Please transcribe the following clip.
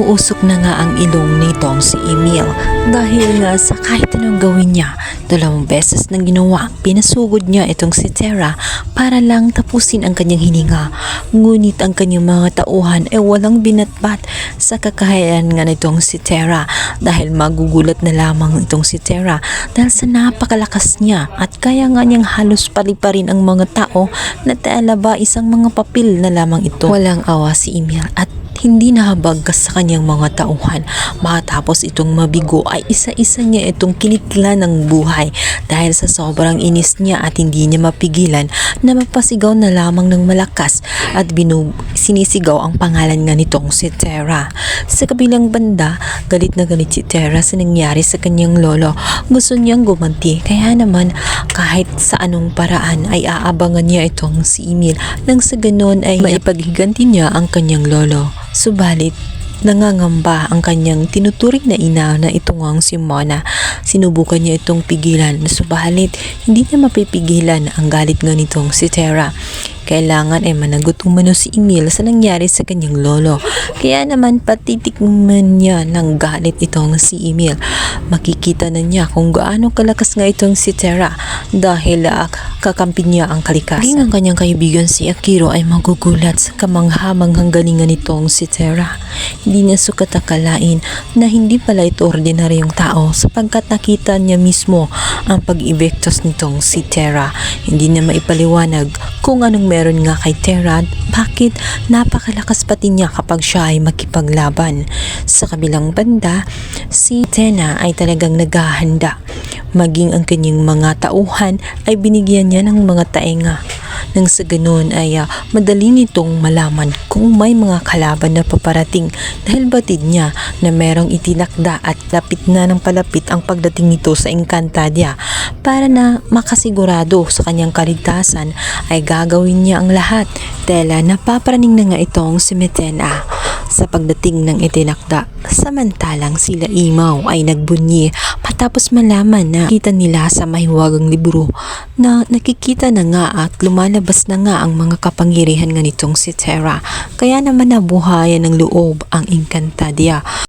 nauusok na nga ang ilong nitong si Emil dahil nga sa kahit anong gawin niya, dalawang beses nang ginawa, pinasugod niya itong si Tara para lang tapusin ang kanyang hininga. Ngunit ang kanyang mga tauhan ay walang binatbat sa kakayahan nga nitong si Tara dahil magugulat na lamang itong si Tara dahil sa napakalakas niya at kaya nga niyang halos paliparin ang mga tao na tala ba isang mga papel na lamang ito. Walang awa si Emil at hindi nahabagkas sa kanyang mga tauhan. Matapos itong mabigo ay isa-isa niya itong kinitla ng buhay dahil sa sobrang inis niya at hindi niya mapigilan na magpasigaw na lamang ng malakas at binub sinisigaw ang pangalan nga nitong si Tara. Sa kabilang banda, galit na galit si Tara sa nangyari sa kanyang lolo. Gusto niyang gumanti kaya naman kahit sa anong paraan ay aabangan niya itong si Emil nang sa ganon ay maipaghiganti niya ang kanyang lolo. Subalit, nangangamba ang kanyang tinuturing na ina na ang si Mona. Sinubukan niya itong pigilan, subalit hindi niya mapipigilan ang galit nga nitong si Tara. Kailangan ay managot umano si Emil sa nangyari sa kanyang lolo. Kaya naman patitikman niya ng galit itong si Emil. Makikita na niya kung gaano kalakas nga itong si Tara dahil uh, kakampi niya ang kalikasan. Maging ang kanyang kaibigan si Akiro ay magugulat sa kamanghamanghang galingan nitong si Tara. Hindi niya sukat akalain na hindi pala ito ordinaryong tao sapagkat nakita niya mismo ang pag-ibektos nitong si Tara. Hindi niya maipaliwanag kung anong meron nga kay Tara at bakit napakalakas pati niya kapag siya ay makipaglaban. Sa kabilang banda, si Tena ay talagang naghahanda. Maging ang kanyang mga tauhan ay binigyan niya ng mga taenga. Nang sa ganun ay ah, madali nitong malaman kung may mga kalaban na paparating dahil batid niya na merong itinakda at lapit na ng palapit ang pagdating nito sa Encantadia para na makasigurado sa kanyang kaligtasan ay gagawin niya ang lahat dahil napaparaning na nga itong si Metena sa pagdating ng itinakda. Samantalang sila Imaw ay nagbunyi matapos malaman na kita nila sa mahiwagang libro na nakikita na nga at lumalabas na nga ang mga kapangyarihan nga nitong si Terra. Kaya naman nabuhayan ng loob ang Encantadia.